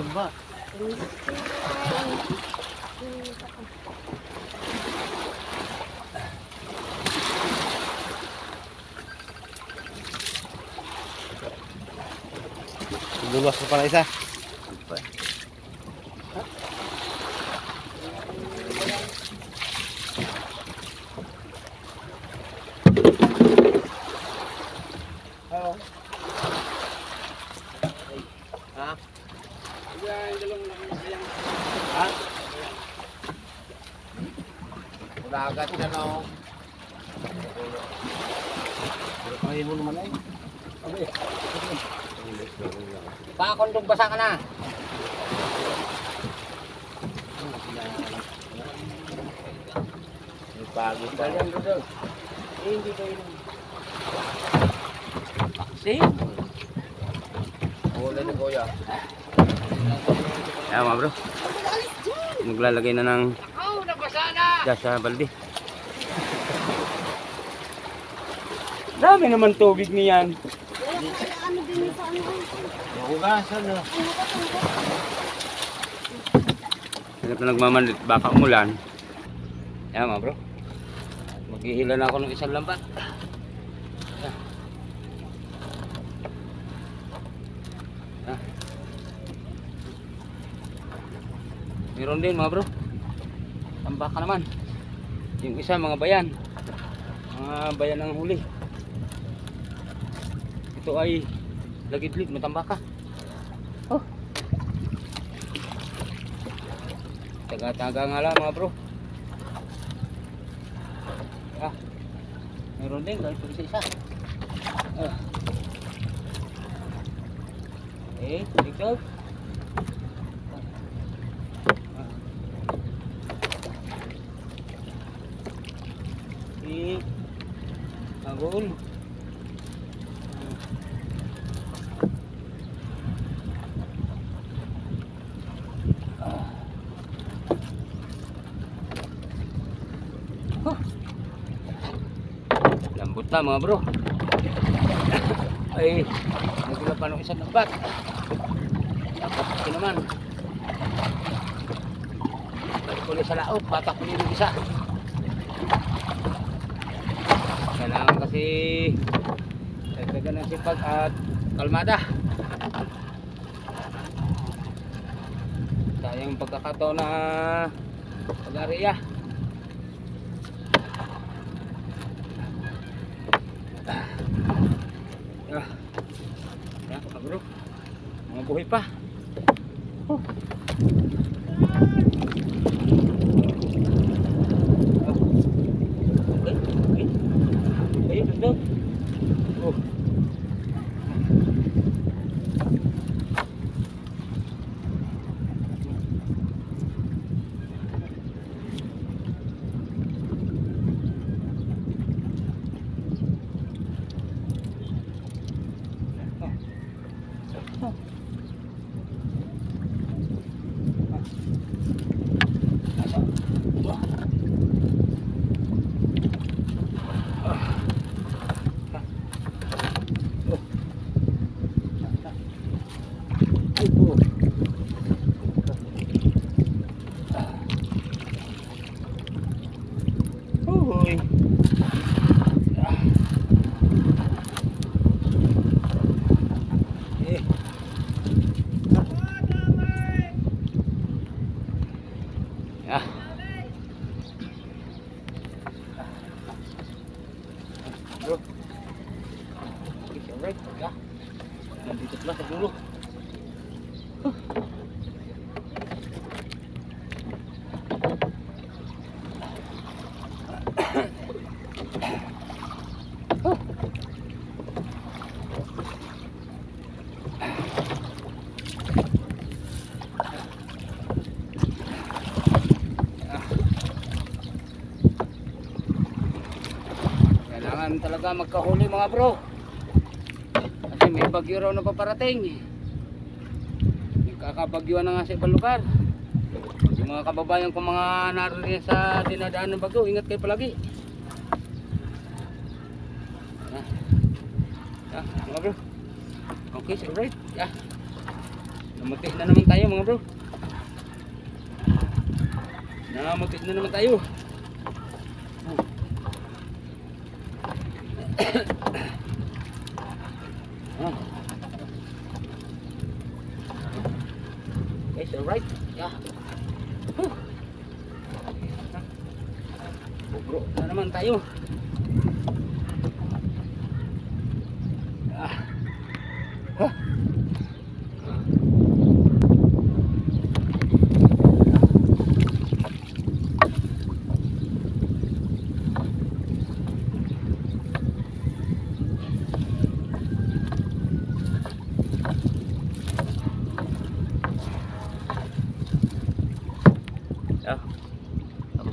Tumba. Luluwas pa pala isa. Oo. Ha? Yan, dalawang laki na sayang. Ha? Dagat na no. Ay mo naman ay. Okay. Pakondog basa ka na. Pagi pa. Eh, hindi ko yun. See? Huli ni Kuya. Mga bro. Maglalagay na ng Gas sa balde. Dami naman tubig niyan. ano din sa ano. Hugasan na. Hanap na nagmamalit, baka umulan. Yan mga bro. Maghihila na ako ng isang lambat. Meron din mga bro. Tambaka naman. Yung isa mga bayan. Mga bayan ng huli. Ito ay lagidlit, matambaka. Oh. Taga-taga nga lang mga bro. Ah. Meron din kahit isa isa. Ah. Eh, dito. Ah. Eh, agol. Lambot na mga bro. Ay, nagula pa ng isang lambat. Dapat ito naman. Balik ko sa laot, batak ko yung isa. Kailangan kasi dagdagan ng sipag at kalmada. Sayang pagkakataon na pag-ariya. Ah. Bro. Mga buhay pa. Oh. Pala sa dulo. Kailangan talaga magkahuli mga bro. Bagyo raw na paparating. Nagkakabagyuan na nga sa ibang lugar. Yung mga kababayan ko mga naroon sa dinadaan ng bagyo, ingat kayo palagi. Ah. Ah, mga bro. Okay, so right. Yeah. Namuti na naman tayo mga bro. Namuti na naman tayo. Ah. Okay, so right. Yeah. Whew. Bubro na naman tayo.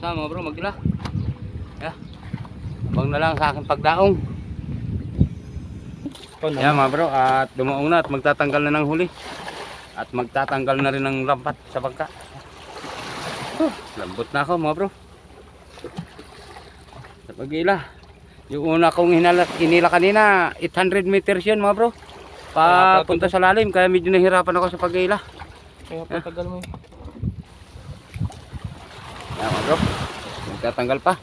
Na mga bro, magdala. Yeah. Abang na lang sa aking pagdaong. Yeah mga bro, at dumaong na at magtatanggal na ng huli. At magtatanggal na rin ng lampat sa bangka. Huh, lambot na ako mga bro. Sa pag-ila. Yung una kong hinala, inila kanina, 800 meters yun mga bro. Papunta sa lalim, kaya medyo nahirapan ako sa pag-ila. Kaya patagal mo eh. Yan mga bro. Magtatanggal pa.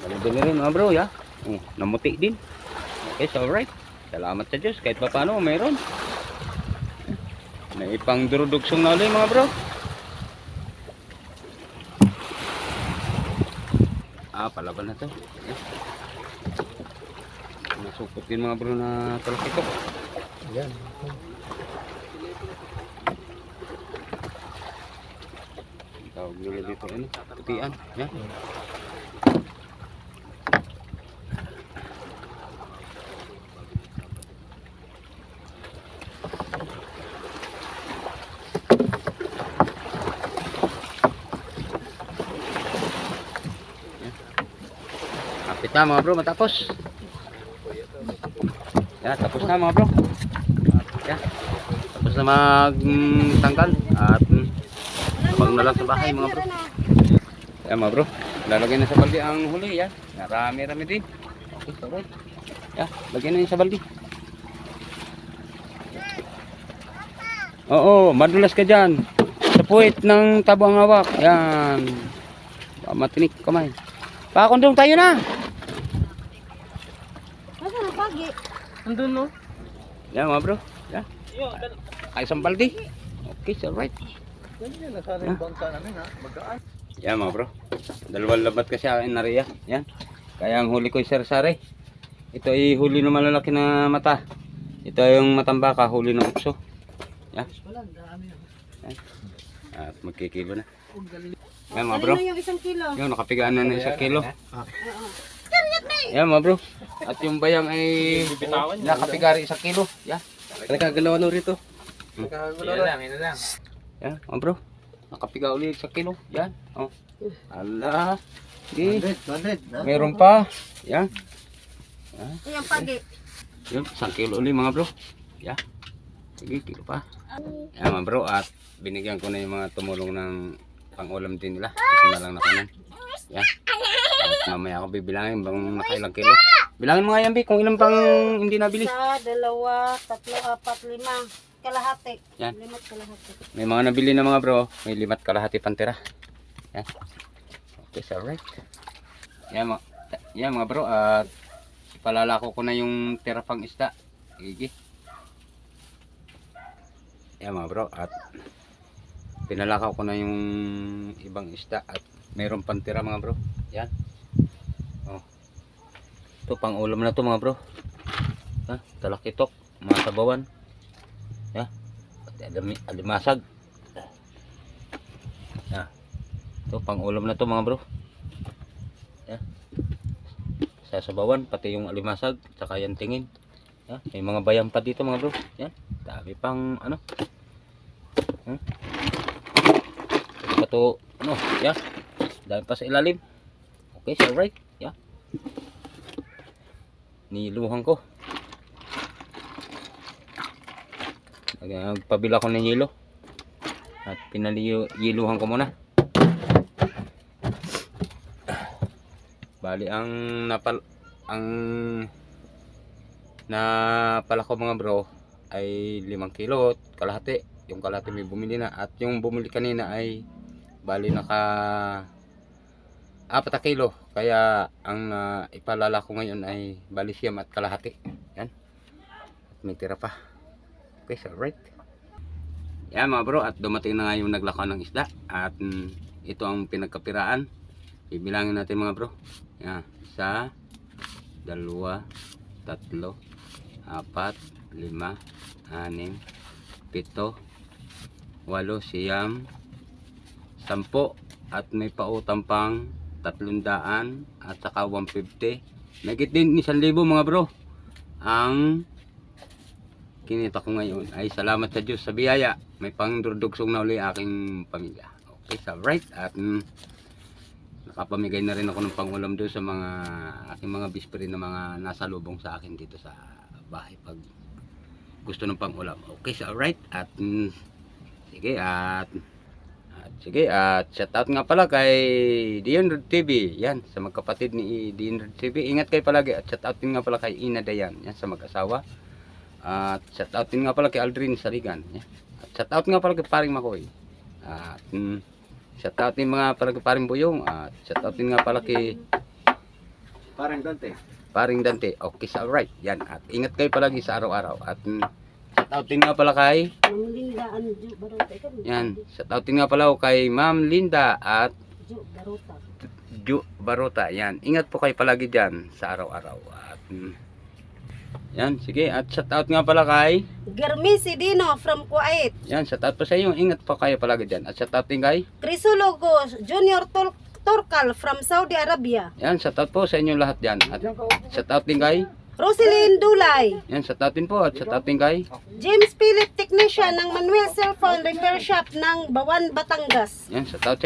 Malibili rin mga bro ya. Oh, namuti din. Okay, so alright. Salamat sa Diyos. Kahit pa paano, mayroon. May pang durudugsong na ulit mga bro. Ah, palaban na to. Nasupot din mga bro na talakito. Yan. Tawag nila dito ano, putian. Yan. Yan. Kapit na mga bro, matapos. Yan, tapos na mga bro. Yan. Tapos na magtanggal at Abang na lang sa bahay, mga bro. Yan mga bro. Lalagay na sa balde ang huli yan. Marami-rami din. Okay, alright. Yan, lagyan na yun sa balde. Oo, madulas ka dyan. Sa puwit ng tabo ang hawak. Yan. Matinik kamay. Pakondong tayo na. Nasaan ang pagi? Andun no? Yan mga bro. Yan. Ay, isang balde. Okay, alright. Yan yan. Nasaan yung bangka namin ha? Magaan. Yan mga bro. Dalawang labat kasi akin na riya. Yan. Kaya ang huli ko ay sari-sari. Ito ay huli ng malalaki na mata. Ito ay yung matambaka, huli ng ukso. Yan. Yan. At magkikilo na. Yan mga bro. Ano yung isang kilo? Yan, nakapigaan na ng isang kilo. Yan mga bro. At yung bayang ay nakapigari isang kilo. Yan. Nagkagalaw ano rito? Hmm. Nagkagalaw lang, yun lang. Yan mga bro. Nakapiga ulit isang kilo. Yan. Oh. Ala. Di. 100. Meron pa. Yan. Yung pagi. Yun, isang kilo ulit mga bro. Yeah. Sige, kilo pa. Yan mga bro, at binigyan ko na yung mga tumulong ng pang-ulam din nila. Ito na lang na kanan. Yan. At mamaya ako bibilangin bang nakailang kilo. Bilangin mo nga yan, Bi, kung ilang pang hindi nabili. Isa, dalawa, tatlo, apat, lima. Kalahati. Yan. Limat kalahati. May mga nabili na mga bro, may limat kalahati pantera. Yan. Okay, so alright. Yan mga, yan mga bro, at ipalalako ko na yung tira pang isda. Sige. Yan mga bro, at pinalakaw ko na yung ibang isda at mayroong pantira mga bro. Yan. Ito pang ulam na to mga bro. Ha, talakitok, mga sabawan. Pati alim- alimasag. Ya. Ito pang ulam na to mga bro. Ya. Sasabawan pati yung alimasag saka yan tingin. Ya, may mga bayam pa dito mga bro. Yan. Dami pang ano. Hmm? Pwede pa to ano, ya. Dami pa sa ilalim. Okay, so right. Ya. Niluhan ko. Nagpabila ko ng yelo. At pinaliluhan ko muna. Bali ang napal ang na palako mga bro ay 5 kilo kalahati yung kalahati may bumili na at yung bumili kanina ay bali naka 4 na kilo kaya ang ah, ipalala ko ngayon ay bali siyam at kalahati. Yan. May tira pa. Okay so right. Yan mga bro at dumating na nga yung naglakaw ng isda. At mm, ito ang pinagkapiraan. Bibilangin natin mga bro. Yan isa dalawa tatlo apat lima anim pito walo siyam sampo at may pautang pang tatlong daan at saka 150 Nagit din isang libo mga bro. Ang kinita ko ngayon ay salamat sa Diyos sa biyaya. May pangdudugsong na uli aking pamilya. Okay so right. At mm, nakapamigay na rin ako ng pangulam doon sa mga aking mga bisperi na mga nasa lubong sa akin dito sa bahay pag gusto ng pangulam okay so right. At mm, sige at sige at shout out nga pala kay Dion TV yan sa magkapatid ni Dion TV ingat kayo palagi. At shout out din nga pala kay Ina Dayan yan sa mag-asawa. At shout out din nga pala kay Aldrin Saligan yan. at shout out nga pala kay Paring Makoy. At mm, shout out din mga pala kay Paring Buyong. At shout out din nga pala kay Parang Dante. Paring Dante. Okay so alright yan at ingat kayo palagi sa araw-araw. At mm, shout out din nga pala kay Ma'am Linda, Ju, Baruta. Ikaw, yan shout out din nga pala kay Ma'am Linda at Ju, Baruta. Ju Barota. Yan. Ingat po kayo palagi dyan sa araw-araw. At, mm, yan, sige. At shout out nga pala kay. Germi Sidino from Kuwait. Yan, shout out po sa inyo. Ingat po kayo palagi dyan. At shout out din kay. Crisologo Junior Tul Turkal from Saudi Arabia. Yan, shout out po sa inyo lahat dyan. At shout out din kay. Roselyn Dulay. Yan, out din po. At out din kay. James Philip Technician ng Manuel Cellphone Repair Shop ng Bawan, Batangas. Yan, sa inyo.